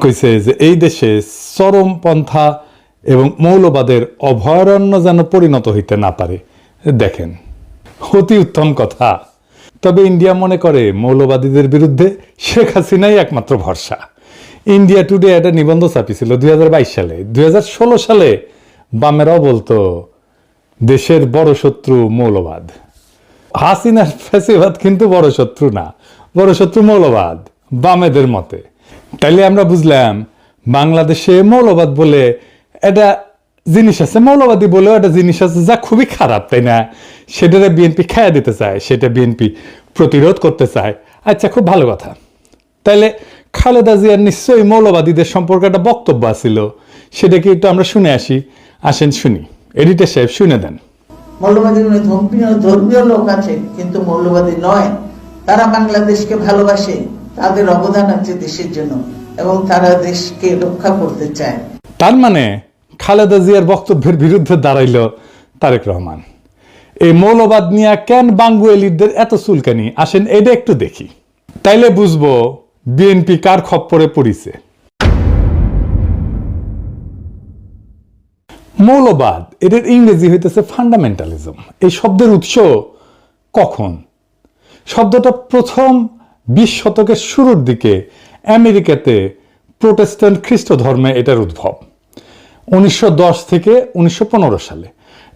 কইছে যে এই দেশে চরমপন্থা এবং মৌলবাদের অভয়ারণ্য যেন পরিণত হইতে না পারে। দেখেন, অতি উত্তম কথা। তবে ইন্ডিয়া মনে করে মৌলবাদীদের বিরুদ্ধে শেখ হাসিনাই একমাত্র ভরসা। ইন্ডিয়া টুডে একটা নিবন্ধ ছাপিছিল দুই হাজার সালে। দুই হাজার ষোলো সালে বামেরাও বলতো দেশের বড় শত্রু মৌলবাদ। হাসিনার ফ্যাসিবাদ কিন্তু বড় শত্রু না, বড় শত্রু মৌলবাদ বামেদের মতে। তাইলে আমরা বুঝলাম বাংলাদেশে মৌলবাদ বলে এটা জিনিস আছে, মৌলবাদী বলেও একটা জিনিস আছে যা খুবই খারাপ, তাই না? সেটারে বিএনপি খায়া দিতে চায়, সেটা বিএনপি প্রতিরোধ করতে চায়। আচ্ছা খুব ভালো কথা। তাইলে খালেদা জিয়ার নিশ্চয়ই মৌলবাদীদের সম্পর্কে একটা বক্তব্য আছিল সেটা কি একটু আমরা শুনে আসি। আসেন, শুনি। এডিটর সাহেব, শুনে দেন। মৌলবাদী ধর্মীয় লোক আছে, কিন্তু মৌলবাদী নয়। তারা বাংলাদেশকে ভালোবাসে। তাদের অবদান আছে দেশের জন্য এবং তারা দেশকে রক্ষা করতে চায়। তার মানে খালেদা জিয়ার বক্তব্যের বিরুদ্ধে দাঁড়াইল তারেক রহমান। এই মৌলবাদ নিয়ে কেন বাঙ্গুয়েলিদের এত চুলকানি? আসেন এটা একটু দেখি। তাইলে বুঝব বিএনপি কার খপ্পরে পড়িছে। মৌলবাদ, এদের ইংরেজি হইতেছে ফান্ডামেন্টালিজম এই শব্দের উৎস কখন? শব্দটা প্রথম বিশ শতকের শুরুর দিকে আমেরিকাতে প্রোটেস্ট্যান্ট খ্রিস্ট ধর্মে এটার উদ্ভব। উনিশশো দশ থেকে উনিশশো পনেরো সালে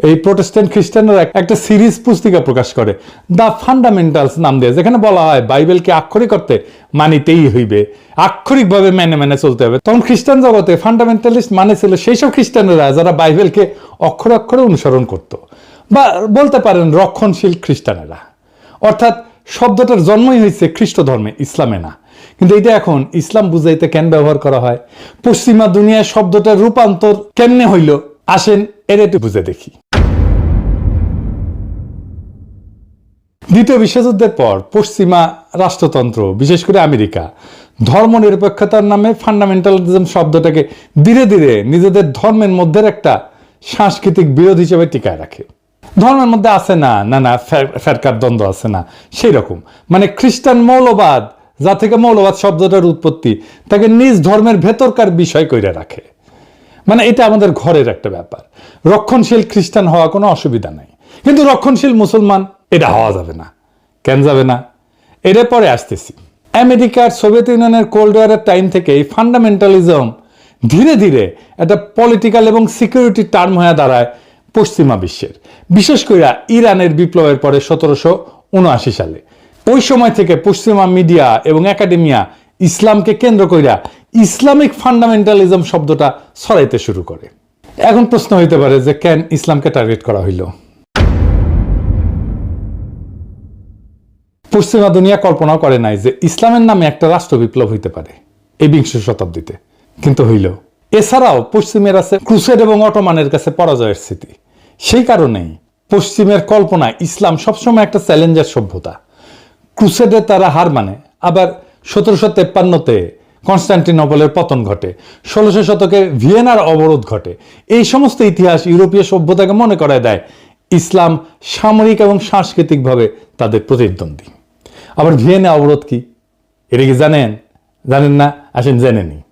এই প্রোটেস্ট্যান্ট খ্রিস্টানরা একটা সিরিজ পুস্তিকা প্রকাশ করে, দ্য ফান্ডামেন্টালস নাম দিয়ে, যেখানে বলা হয় বাইবেলকে আক্ষরিক করতে মানিতেই হইবে, আক্ষরিকভাবে মেনে মেনে চলতে হবে। তখন খ্রিস্টান জগতে ফান্ডামেন্টালিস্ট মানে ছিল সেই সব খ্রিস্টানেরা যারা বাইবেলকে অক্ষরে অক্ষরে অনুসরণ করত, বা বলতে পারেন রক্ষণশীল খ্রিস্টানেরা। অর্থাৎ শব্দটার জন্মই হয়েছে খ্রিস্ট ধর্মে, ইসলামে না। কিন্তু এটা এখন ইসলাম বুঝাইতে কেন ব্যবহার করা হয়? পশ্চিমা দুনিয়ায় শব্দটার রূপান্তর কেমনে হইল? আসেন, এর একটু বুঝে দেখি। দ্বিতীয় বিশ্বযুদ্ধের পর পশ্চিমা রাষ্ট্রতন্ত্র, বিশেষ করে আমেরিকা, ধর্মনিরপেক্ষতার নামে ফান্ডামেন্টালিজম শব্দটাকে ধীরে ধীরে নিজেদের ধর্মের মধ্যে একটা সাংস্কৃতিক বিরোধ হিসেবে টিকায় রাখে। ধর্মের মধ্যে আছে না না না ফেরকার দ্বন্দ্ব আছে না সেই রকম মানে খ্রিস্টান মৌলবাদ, যা থেকে মৌলবাদ শব্দটার উৎপত্তি, তাকে নিজ ধর্মের ভেতরকার বিষয় কইরা রাখে। মানে এটা আমাদের ঘরের একটা ব্যাপার। রক্ষণশীল খ্রিস্টান হওয়া কোনো অসুবিধা নাই। কিন্তু রক্ষণশীল মুসলমান, এটা হওয়া যাবে না। কেন যাবে না? এর পরে আসতেছি। আমেরিকার সোভিয়েত ইউনিয়নের কোল্ড ওয়ারের টাইম থেকে এই ফান্ডামেন্টালিজম ধীরে ধীরে একটা পলিটিক্যাল এবং সিকিউরিটি টার্ম হয়ে দাঁড়ায়। পশ্চিমা বিশ্বের। বিশেষ করে ইরানের বিপ্লবের পরে সতেরোশো উনআশি সালে। ওই সময় থেকে পশ্চিমা মিডিয়া এবং একাডেমিয়া ইসলামকে কেন্দ্র কইরা ইসলামিক ফান্ডামেন্টালিজম শব্দটা ছড়াইতে শুরু করে। এখন প্রশ্ন হইতে পারে যে কেন ইসলামকে টার্গেট করা হইল? পশ্চিমা দুনিয়া কল্পনা করে নাই যে ইসলামের নামে একটা রাষ্ট্র বিপ্লব হইতে পারে, এই বিংশ শতাব্দীতে। কিন্তু হইল। এছাড়াও পশ্চিমের আছে ক্রুসেড এবং অটোমানের কাছে পরাজয়ের স্মৃতি সেই কারণেই পশ্চিমের কল্পনায় ইসলাম সবসময় একটা চ্যালেঞ্জার সভ্যতা। ক্রুসেডে তারা হার মানে আবার সতেরোশো তেপ্পান্নতে কনস্টান্টিনোপলের পতন ঘটে, ষোলোশো শতকে ভিয়েনার অবরোধ ঘটে। এই সমস্ত ইতিহাস ইউরোপীয় সভ্যতাকে মনে করায় দেয় ইসলাম সামরিক এবং সাংস্কৃতিকভাবে তাদের প্রতিদ্বন্দ্বী। আবার ভিয়েনা অবরোধ কি? এটা কি জানেন? জানেন না? আসেন জেনে নিই।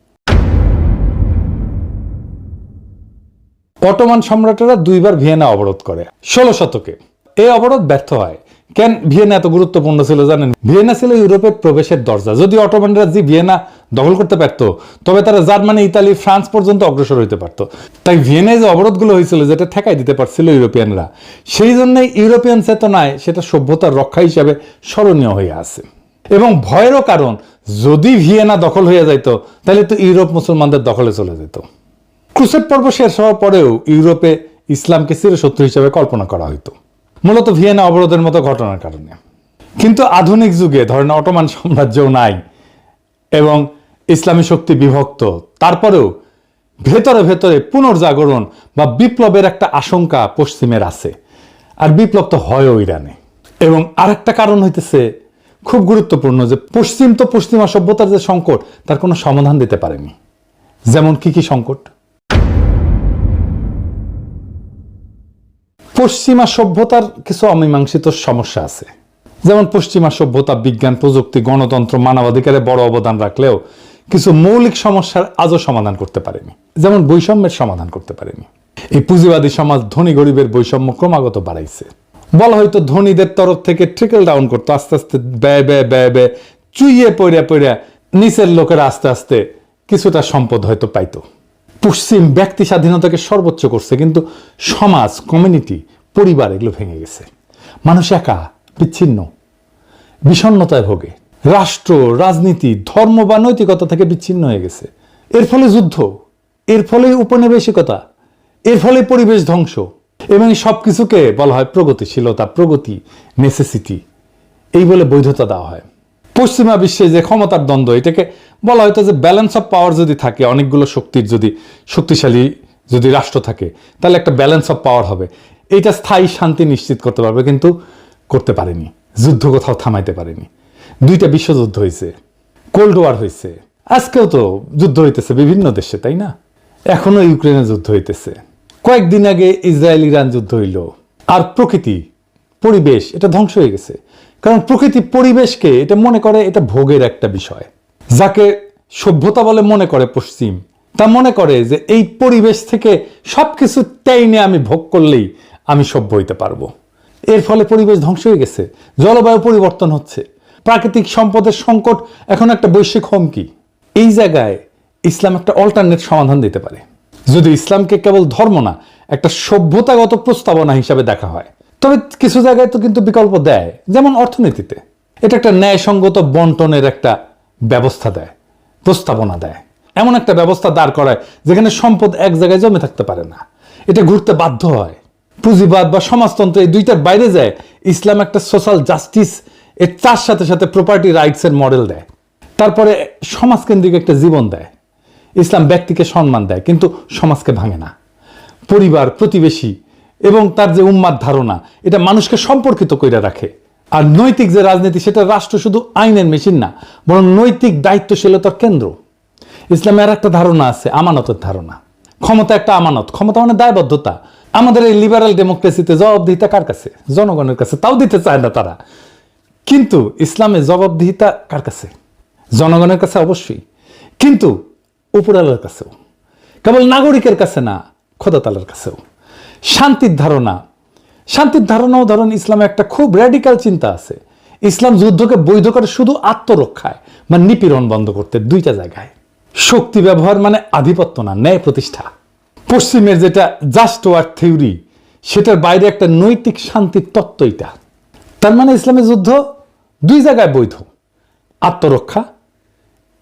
অটোমান সম্রাটেরা দুইবার ভিয়েনা অবরোধ করে। ষোলো শতকে। এই অবরোধ ব্যর্থ হয়। কেন ভিয়েনা এত গুরুত্বপূর্ণ ছিল জানেন? ভিয়েনা ছিল ইউরোপের প্রবেশের দরজা। যদি অটোমানরা যে ভিয়েনা দখল করতে পারতো, তবে তারা জার্মানি, ইতালি, ফ্রান্স পর্যন্ত অগ্রসর হইতে পারতো। তাই ভিয়েনায় যে অবরোধগুলো হয়েছিল, যেটা ঠেকাই দিতে পারছিল ইউরোপিয়ানরা, সেই জন্যই ইউরোপিয়ান চেতনায় সেটা সভ্যতার রক্ষা হিসাবে স্মরণীয় হয়ে আছে। এবং ভয়েরও কারণ, যদি ভিয়েনা দখল হয়ে যাইতো, তাহলে তো ইউরোপ মুসলমানদের দখলে চলে যেত। ক্রুসেড পর্ব শেষ হওয়ার পরেও ইউরোপে ইসলামকে চিরশত্রু হিসেবে কল্পনা করা হতো মূলত ভিয়েনা অবরোধের মতো ঘটনার কারণে। কিন্তু আধুনিক যুগে ধরেন অটোমান সাম্রাজ্যও নাই এবং ইসলামী শক্তি বিভক্ত, তারপরেও ভেতরে ভেতরে পুনর্জাগরণ বা বিপ্লবের একটা আশঙ্কা পশ্চিমের আছে। আর বিপ্লব তো হয়ও ইরানে। এবং আরেকটা কারণ হইতেছে খুব গুরুত্বপূর্ণ যে পশ্চিম তো পশ্চিমা সভ্যতার যে সংকট, তার কোনো সমাধান দিতে পারেনি। যেমন কি কি সংকট? পশ্চিমা সভ্যতার কিছু অমীমাংসিত সমস্যা আছে। যেমন পশ্চিমা সভ্যতা, বিজ্ঞান, প্রযুক্তি, গণতন্ত্র, মানবাধিকারে বড় অবদান রাখলেও কিছু মৌলিক সমস্যার আজও সমাধান করতে পারেনি। যেমন বৈষম্যের সমাধান করতে পারেনি। এই পুঁজিবাদী সমাজ ধনী গরিবের বৈষম্য ক্রমাগত বাড়াইছে। বলা হয়তো ধনীদের তরফ থেকে ট্রিকল ডাউন করতো আস্তে আস্তে ব্যয় ব্যয় ব্যয় ব্যয়, চুইয়ে পড়ে পড়ে নিচের লোকেরা আস্তে আস্তে কিছুটা সম্পদ হয়তো পাইতো। পশ্চিম ব্যক্তি স্বাধীনতাকে সর্বোচ্চ করছে, কিন্তু সমাজ কমিউনিটি পরিবার এগুলো ভেঙে গেছে। মানুষ একা, বিচ্ছিন্ন, বিষণ্ণতায় ভোগে। রাষ্ট্র, রাজনীতি, ধর্ম বা নৈতিকতা থেকে বিচ্ছিন্ন হয়ে গেছে। এর ফলে যুদ্ধ, এর ফলে উপনিবেশিকতা এর ফলে পরিবেশ ধ্বংস এবং এই সবকিছুকে বলা হয় প্রগতিশীলতা, প্রগতি নেসেসিটি এই বলে বৈধতা দেওয়া হয়। পশ্চিমা বিশ্বে যে ক্ষমতার দ্বন্দ্ব, এটাকে বলা হয়তো যে ব্যালেন্স অফ পাওয়ার যদি থাকে, অনেকগুলো শক্তির যদি শক্তিশালী যদি রাষ্ট্র থাকে, তাহলে একটা ব্যালেন্স অফ পাওয়ার হবে। এইটা স্থায়ী শান্তি নিশ্চিত করতে পারবে, কিন্তু করতে পারেনি। যুদ্ধ কোথাও থামাইতে পারেনি। দুইটা বিশ্বযুদ্ধ হয়েছে কোল্ড ওয়ার হয়েছে আজকেও তো যুদ্ধ হইতেছে বিভিন্ন দেশে, তাই না? এখনও ইউক্রেনে যুদ্ধ হইতেছে। কয়েকদিন আগে ইসরায়েল ইরান যুদ্ধ হইল। আর প্রকৃতি পরিবেশ, এটা ধ্বংস হয়ে গেছে। কারণ প্রকৃতি পরিবেশকে এটা মনে করে এটা ভোগের একটা বিষয়। যাকে সভ্যতা বলে মনে করে পশ্চিম, তা মনে করে যে এই পরিবেশ থেকে সবকিছু টেইনে আমি ভোগ করলেই আমি সভ্য হইতে পারব। এর ফলে পরিবেশ ধ্বংস হয়ে গেছে, জলবায়ু পরিবর্তন হচ্ছে, প্রাকৃতিক সম্পদের সংকট এখন একটা বৈশ্বিক হুমকি। এই জায়গায় ইসলাম একটা অল্টারনেট সমাধান দিতে পারে। যদি ইসলামকে কেবল ধর্ম না, একটা সভ্যতাগত প্রস্তাবনা হিসাবে দেখা হয় তবে কিছু জায়গায় তো কিন্তু বিকল্প দেয়, যেমন অর্থনীতিতে। এটা একটা ন্যায়সঙ্গত বন্টনের একটা ব্যবস্থা দেয়, প্রস্তাবনা দেয়। এমন একটা ব্যবস্থা দাঁড় করায় যেখানে সম্পদ এক জায়গায় জমে থাকতে পারে না। এটা ঘুরতে বাধ্য হয়। পুঁজিবাদ বা সমাজতন্ত্র এই দুইটার বাইরে যায়, ইসলাম একটা সোশ্যাল জাস্টিস এর তার সাথে সাথে প্রপার্টি রাইটসের মডেল দেয়। তারপরে সমাজকেন্দ্রিক একটা জীবন দেয়। ইসলাম ব্যক্তিকে সম্মান দেয়, কিন্তু সমাজকে ভাঙে না। পরিবার, প্রতিবেশী এবং তার যে উম্মাদ ধারণা, এটা মানুষকে সম্পর্কিত করে রাখে। আর নৈতিক যে রাজনীতি, সেটা রাষ্ট্র শুধু আইনের মেশিন না, বরং নৈতিক দায়িত্বশীলতার কেন্দ্র। ইসলামের একটা ধারণা আছে, আমানতের ধারণা। ক্ষমতা একটা আমানত, ক্ষমতা মানে দায়বদ্ধতা। আমাদের এই লিবারাল ডেমোক্রেসিতে জবাবদিহিতা কার কাছে? জনগণের কাছে, তাও দিতে চায় না তারা। কিন্তু ইসলামে জবাবদিহিতা কার কাছে? জনগণের কাছে অবশ্যই। কিন্তু উপরালার কাছেও। কেবল নাগরিকের কাছে না, খোদাতালার কাছেও। শান্তির ধারণা। শান্তির ধারণাও ধরেন ইসলামে একটা খুব র্যাডিক্যাল চিন্তা আছে। ইসলাম যুদ্ধকে বৈধ করে শুধু আত্মরক্ষায় মানে নিপীড়ন বন্ধ করতে দুইটা জায়গায়। শক্তি ব্যবহার মানে আধিপত্য না, ন্যায় প্রতিষ্ঠা। পশ্চিমের যেটা জাস্ট ওয়ার থিওরি সেটার বাইরে একটা নৈতিক শান্তির তত্ত্ব এটা। তার মানে ইসলামের যুদ্ধ দুই জায়গায় বৈধ, আত্মরক্ষা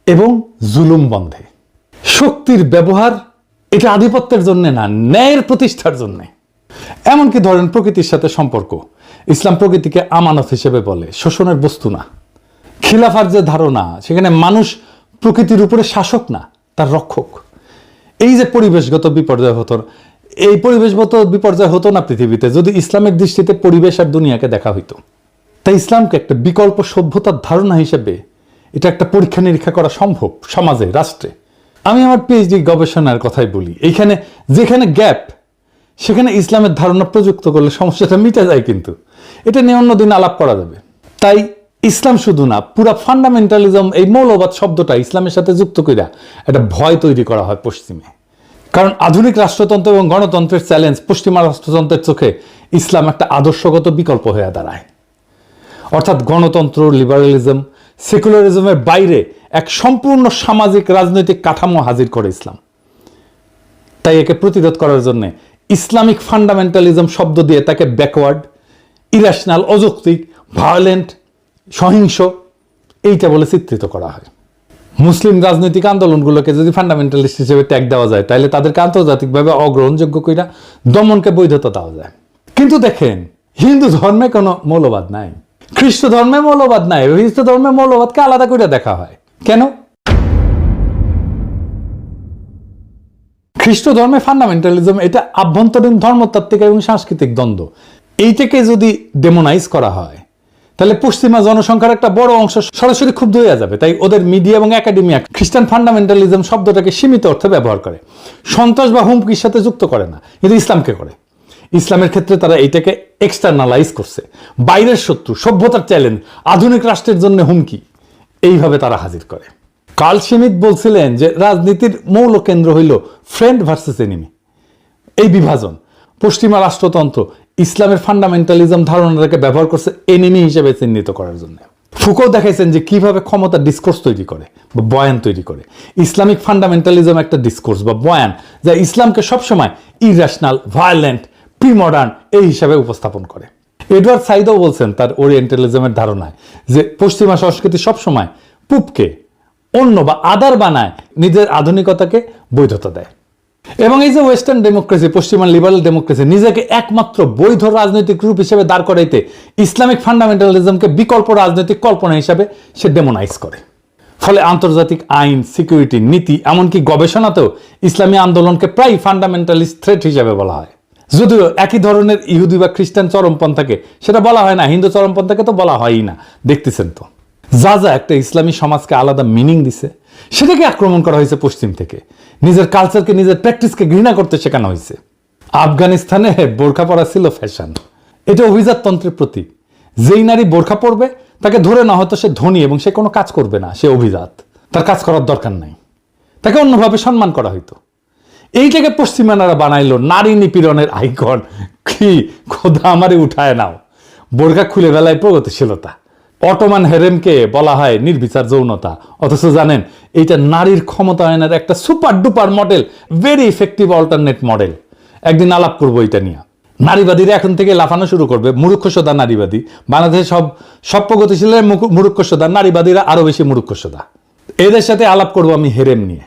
এবং জুলুম বন্ধে। শক্তির ব্যবহার এটা আধিপত্যের জন্য না, ন্যায়ের প্রতিষ্ঠার জন্য। এমনকি ধরেন প্রকৃতির সাথে সম্পর্ক। ইসলাম প্রকৃতিকে আমানত হিসেবে বলে, শোষণের বস্তু না। খিলাফার যে ধারণা, সেখানে মানুষ প্রকৃতির উপরে শাসক না, তার রক্ষক। এই যে পরিবেশগত বিপর্যয় হতো, এই পরিবেশগত বিপর্যয় হতো না পৃথিবীতে, যদি ইসলামের দৃষ্টিতে পরিবেশ আর দুনিয়াকে দেখা হইতো। তাই ইসলামকে একটা বিকল্প সভ্যতার ধারণা হিসেবে, এটা একটা পরীক্ষা নিরীক্ষা করা সম্ভব সমাজে, রাষ্ট্রে। আমি আমার পিএইচডি গবেষণার কথাই বলি। এইখানে যেখানে গ্যাপ সেখানে ইসলামের ধারণা প্রযুক্ত করলে সমস্যাটা মিটে যায় কিন্তু। এটা নিয়ে অন্যদিন আলাপ করা যাবে। তাই ইসলাম শুধু না, পুরা ফান্ডামেন্টালিজম এই মৌলবাদ শব্দটা ইসলামের সাথে যুক্ত করিয়া একটা ভয় তৈরি করা হয় পশ্চিমে। কারণ আধুনিক রাষ্ট্রতন্ত্র এবং গণতন্ত্রের চ্যালেঞ্জ পশ্চিমা রাষ্ট্রতন্ত্রের চোখে ইসলাম একটা আদর্শগত বিকল্প হয়ে দাঁড়ায়। অর্থাৎ গণতন্ত্র লিবারালিজম সেকুলারিজমের বাইরে এক সম্পূর্ণ সামাজিক রাজনৈতিক কাঠামো হাজির করে ইসলাম। তাই একে প্রতিরোধ করার জন্য ইসলামিক ফান্ডামেন্টালিজম শব্দ দিয়ে তাকে ব্যাকওয়ার্ড, ইরাশনাল অযৌক্তিক, ভায়োলেন্ট, সহিংস এইটা বলে চিত্রিত করা হয়। মুসলিম রাজনৈতিক আন্দোলনগুলোকে যদি ফান্ডামেন্টালিস্ট হিসেবে ট্যাগ দেওয়া যায়, তাহলে তাদেরকে আন্তর্জাতিকভাবে অগ্রহণযোগ্য কইরা দমনকে বৈধতা দেওয়া যায়। কিন্তু দেখেন, হিন্দু ধর্মে কোনো মৌলবাদ নাই। খ্রিস্ট ধর্মে মৌলবাদ নাই, খ্রিস্ট ধর্মে মৌলবাদকে আলাদা করে দেখা হয়। কেন? খ্রিস্ট ধর্মে ফান্ডামেন্টালিজম এটা আভ্যন্তরীণ ধর্মতাত্ত্বিক এবং সাংস্কৃতিক দ্বন্দ্ব। এইটাকে যদি ডেমোনাইজ করা হয়, তাহলে পশ্চিমা জনসংখ্যার একটা বড় অংশ সরাসরি ক্ষুব্ধ হয়ে যাবে। তাই ওদের মিডিয়া এবং একাডেমিয়া খ্রিস্টান ফান্ডামেন্টালিজম শব্দটাকে সীমিত অর্থে ব্যবহার করে। সন্ত্রাস বা হুমকির সাথে যুক্ত করে না, কিন্তু ইসলামকে করে। ইসলামের ক্ষেত্রে তারা এইটাকে এক্সটার্নালাইজ করছে। বাইরের শত্রু, সভ্যতার চ্যালেঞ্জ আধুনিক রাষ্ট্রের জন্য হুমকি। এইভাবে তারা হাজির করে। কার্ল সিমিত বলছিলেন যে, রাজনীতির মৌল কেন্দ্র হইল ফ্রেন্ড ভার্সেস এনিমি এই বিভাজন, পশ্চিমা রাষ্ট্রতন্ত্র, ইসলামের ফান্ডামেন্টালিজম ধারণাটাকে ব্যবহার করছে এনিমি হিসেবে চিহ্নিত করার জন্য। ফুকো দেখাইছেন যে, কীভাবে ক্ষমতা ডিসকোর্স তৈরি করে বা বয়ান তৈরি করে। ইসলামিক ফান্ডামেন্টালিজম একটা ডিসকোর্স বা বয়ান, যা ইসলামকে সবসময় ইরাশনাল ভায়োলেন্ট প্রি মডার্ন এই হিসাবে উপস্থাপন করে। এডওয়ার্ড সাইদও বলছেন তার ওরিয়েন্টালিজমের ধারণায় যে পশ্চিমা সংস্কৃতি সবসময় পুপকে অন্য বা আদার বানায় নিজের আধুনিকতাকে বৈধতা দেয়। এবং এই যে ওয়েস্টার্ন ডেমোক্রেসি পশ্চিমা লিবারাল ডেমোক্রেসি নিজেকে একমাত্র বৈধ রাজনৈতিক রূপ হিসেবে দাঁড় করাইতে ইসলামিক ফান্ডামেন্টালিজমকে বিকল্প রাজনৈতিক কল্পনা হিসাবে সে ডেমোনাইজ করে। ফলে আন্তর্জাতিক আইন সিকিউরিটি নীতি, এমনকি গবেষণাতেও ইসলামী আন্দোলনকে প্রায় ফান্ডামেন্টালিস্ট থ্রেট হিসাবে বলা হয়। যদিও একই ধরনের ইহুদি বা খ্রিস্টান চরমপন্থাকে সেটা বলা হয় না, হিন্দু চরমপন্থাকে তো বলা হয়ই না। দেখতেছেন তো। যা যা একটা ইসলামী সমাজকে আলাদা মিনিং দিছে, সেটাকে আক্রমণ করা হয়েছে পশ্চিম থেকে। নিজের কালচারকে নিজের প্র্যাকটিসকে ঘৃণা করতে শেখানো হয়েছে। আফগানিস্তানে বোরখা পরা ছিল ফ্যাশন এটা অভিজাততন্ত্রের প্রতীক। যেই নারী বোরখা পরবে, তাকে ধরে না হয়তো সে ধনী এবং সে কোনো কাজ করবে না, সে অভিজাত। তার কাজ করার দরকার নাই। তাকে অন্যভাবে সম্মান করা হইতো। এইটাকে পশ্চিমানারা বানাইলো, নারী নিপীড়নের আইকন। কি খোদা আমারে উঠায় নাও। বোরখা খুলে বেলায় প্রগতিশীলতা। অটোমান হেরেমকে বলা হয় নির্বিচার যৌনতা। অথচ জানেন, এইটা নারীর ক্ষমতায়নের একটা super duper model very effective alternate model একদিন আলাপ করব এটা নিয়ে। নারীবাদীরা এখন থেকে লাফানো শুরু করবে, মুরুক্ষসোদা নারীবাদী। বাংলাদেশে সব সব প্রগতিশীলের মুরুক্ষসোদা, নারীবাদীরা আরও বেশি মুরুক্ষসোদা। এদের সাথে আলাপ করব আমি হেরেম নিয়ে।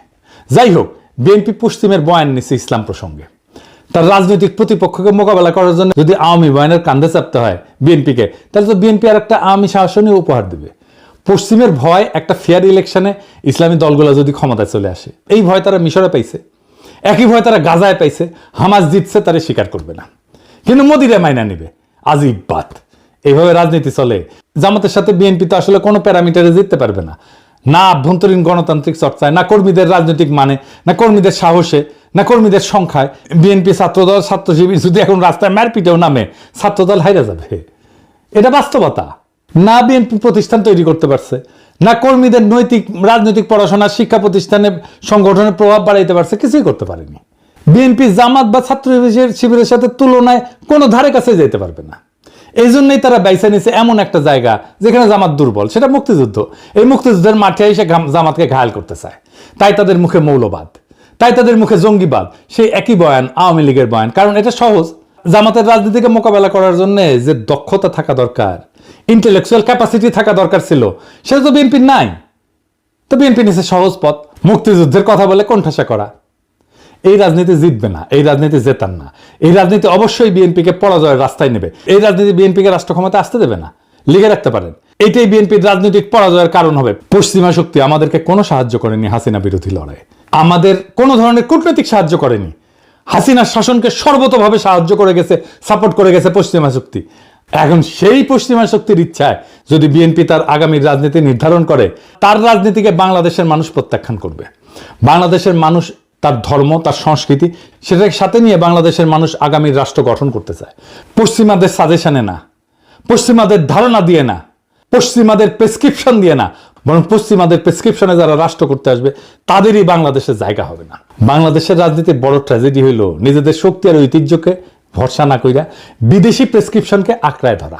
যাই হোক বিএনপি পশ্চিমের বয়ান নিচ্ছে ইসলাম প্রসঙ্গে। তার রাজনৈতিক প্রতিপক্ষকে মোকাবেলা করার জন্য যদি আওয়ামী বয়ানের কান্দে চাপতে হয় বিএনপিকে, তাহলে তো বিএনপি আর একটা আওয়ামী শাসনই উপহার দেবে। পশ্চিমের ভয় একটা ফেয়ার ইলেকশনে ইসলামী দলগুলো যদি ক্ষমতায় চলে আসে, এই ভয় তারা মিশরে পাইছে। একই ভয় তারা গাজায় পাইছে, হামাস জিতছে, তারা স্বীকার করবে না। কিন্তু মোদিরে মাইনা নিবে, আজিব বাত। এইভাবে রাজনীতি চলে। জামাতের সাথে বিএনপি তো আসলে কোনো প্যারামিটারে জিততে পারবে না। না আভ্যন্তরীণ গণতান্ত্রিক চর্চায়, না কর্মীদের রাজনৈতিক মানে না কর্মীদের সাহসে, না কর্মীদের সংখ্যায়। বিএনপি ছাত্রদল ছাত্র শিবির যদি এখন রাস্তায় মারপিটেও নামে, ছাত্রদল হাইরা যাবে। এটা বাস্তবতা। না বিএনপি প্রতিষ্ঠান তৈরি করতে পারছে, না কর্মীদের নৈতিক, রাজনৈতিক পড়াশোনা, শিক্ষা প্রতিষ্ঠানে সংগঠনের প্রভাব বাড়াইতে পারছে, কিছুই করতে পারেনি। বিএনপি জামাত বা ছাত্র শিবিরের সাথে তুলনায় কোনো ধারে কাছে যেতে পারবে না। এই জন্যই তারা বাইসা নিছে এমন একটা জায়গা যেখানে জামাত দুর্বল, সেটা মুক্তিযুদ্ধ। এই মুক্তিযুদ্ধের মাঠে এসে জামাতকে ঘায়াল করতে চায়। তাই তাদের মুখে মৌলবাদ, তাই তাদের মুখে জঙ্গিবাদ, সেই একই বয়ান আওয়ামী লীগের বয়ান। কারণ এটা সহজ, জামাতের রাজনীতিকে মোকাবেলা করার জন্য যে দক্ষতা থাকা দরকার ইন্টেলেকচুয়াল ক্যাপাসিটি থাকা দরকার ছিল, সেটা তো বিএনপির নাই। তো বিএনপি নিছে সহজ পথ, মুক্তিযুদ্ধের কথা বলে কোণঠাসা করা। এই রাজনীতি জিতবে না, এই রাজনীতি জেতান না। এই রাজনীতি অবশ্যই বিএনপিকে পরাজয়ের রাস্তায় নেবে। এই রাজনীতি বিএনপিকে রাষ্ট্র ক্ষমতা আসতে দেবে না। লিখে রাখতে পারেন এইটাই বিএনপির রাজনৈতিক পরাজয়ের কারণ হবে। পশ্চিমা শক্তি আমাদেরকে কোনো সাহায্য করেনি হাসিনা বিরোধী লড়াই আমাদের কোনো ধরনের কূটনৈতিক সাহায্য করেনি। হাসিনার শাসনকে সর্বতভাবে সাহায্য করে গেছে, সাপোর্ট করে গেছে পশ্চিমা শক্তি। এখন সেই পশ্চিমা শক্তির ইচ্ছায় যদি বিএনপি তার আগামী রাজনীতি নির্ধারণ করে, তার রাজনীতিকে বাংলাদেশের মানুষ প্রত্যাখ্যান করবে। বাংলাদেশের মানুষ তার ধর্ম, তার সংস্কৃতি, সেটাকে সাথে নিয়ে বাংলাদেশের মানুষ আগামী রাষ্ট্র গঠন করতে চায়। পশ্চিমাদের সাজেশনে না, পশ্চিমাদের ধারণা দিয়ে না, পশ্চিমাদের প্রেসক্রিপশন দিয়ে না, বরং পশ্চিমাদের প্রেসক্রিপশনে যারা রাষ্ট্র করতে আসবে, তাদেরই বাংলাদেশের জায়গা হবে না। বাংলাদেশের রাজনীতির বড় ট্র্যাজেডি হইল নিজেদের শক্তি আর ঐতিহ্যকে ভরসা না কইরা বিদেশি প্রেসক্রিপশনকে আঁকড়ায় ধরা।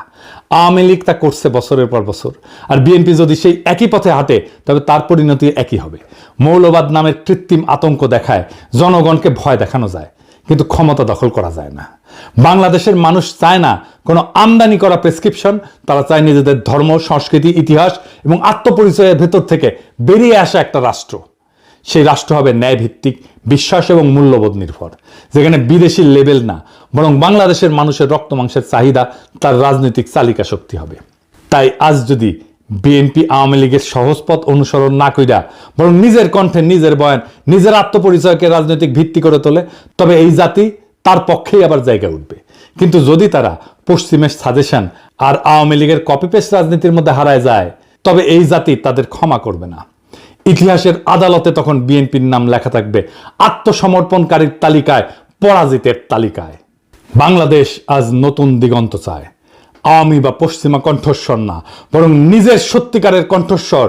আওয়ামী লীগ তা করছে বছরের পর বছর। আর বিএনপি যদি সেই একই পথে হাঁটে, তবে তার পরিণতি একই হবে। মৌলবাদ নামের কৃত্রিম আতঙ্ক দেখায়, জনগণকে ভয় দেখানো যায়। কিন্তু ক্ষমতা দখল করা যায় না। বাংলাদেশের মানুষ চায় না কোনো আমদানি করা প্রেসক্রিপশন। তারা চায় নিজেদের ধর্ম, সংস্কৃতি, ইতিহাস এবং আত্মপরিচয়ের ভেতর থেকে বেরিয়ে আসা একটা রাষ্ট্র। সেই রাষ্ট্র হবে ন্যায়ভিত্তিক, বিশ্বাস এবং মূল্যবোধ নির্ভর। যেখানে বিদেশি লেভেল না, বরং বাংলাদেশের মানুষের রক্ত মাংসের চাহিদা তার রাজনৈতিক চালিকা শক্তি হবে। তাই আজ যদি বিএনপি আওয়ামী লীগের সহজ পথ অনুসরণ না কইরা, বরং নিজের কণ্ঠে নিজের বয়ান, নিজের আত্মপরিচয়কে রাজনৈতিক ভিত্তি করে তোলে, তবে এই জাতি তার পক্ষেই আবার জায়গা উঠবে। কিন্তু যদি তারা পশ্চিমের সাজেশন আর আওয়ামী লীগের কপি পেস্ট রাজনীতির মধ্যে হারায় যায়, তবে এই জাতি তাদের ক্ষমা করবে না। ইতিহাসের আদালতে তখন বিএনপির নাম লেখা থাকবে, আত্মসমর্পণকারীর তালিকায়, পরাজিতের তালিকায়। বাংলাদেশ আজ নতুন দিগন্ত চায়। আওয়ামী বা পশ্চিমা কণ্ঠস্বর না, বরং নিজের সত্যিকারের কণ্ঠস্বর